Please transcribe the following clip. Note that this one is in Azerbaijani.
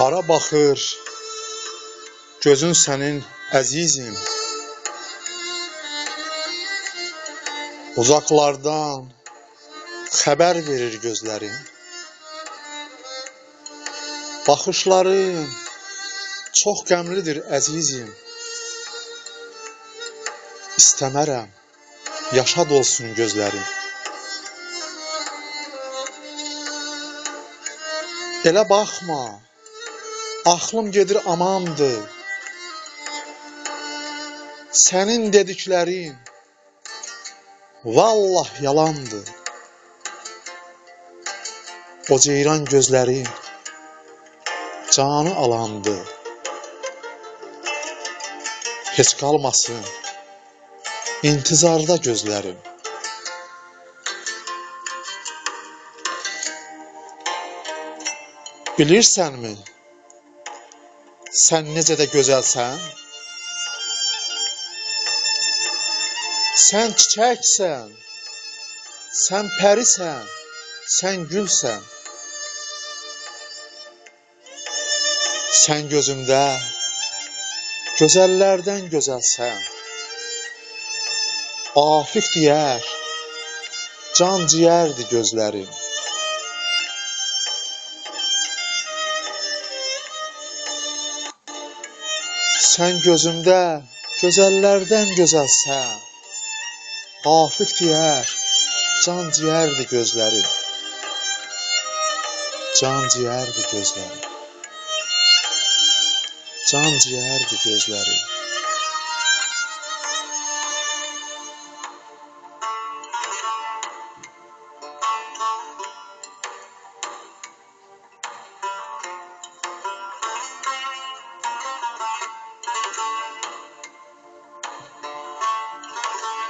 Hara baxır? Gözün sənin əzizim. Uzaqlardan xəbər verir gözlərin. Baxışların çox qəmlidir əzizim. İstəmərəm yaşa dolsun gözlərin. Elə baxma Axlım gedir amandır Sənin dediklərin Vallah yalandır. O ceyran gözlərin Canı alandır. Heç qalmasın İntizarda gözlərim. Bilirsənmi Sən necə də gözəlsən. Sən çiçəksən. Sən pərisən. Sən gülsən. Sən gözümdə Gözəllərdən gözəlsən. Afiq deyər Can ciyərdir gözlərin Sən gözümdə gözəllərdən gözəlsən Afiq deyər Can ciyərdir gözlərin Can ciyərdir gözlərin Can ciyərdir gözlərin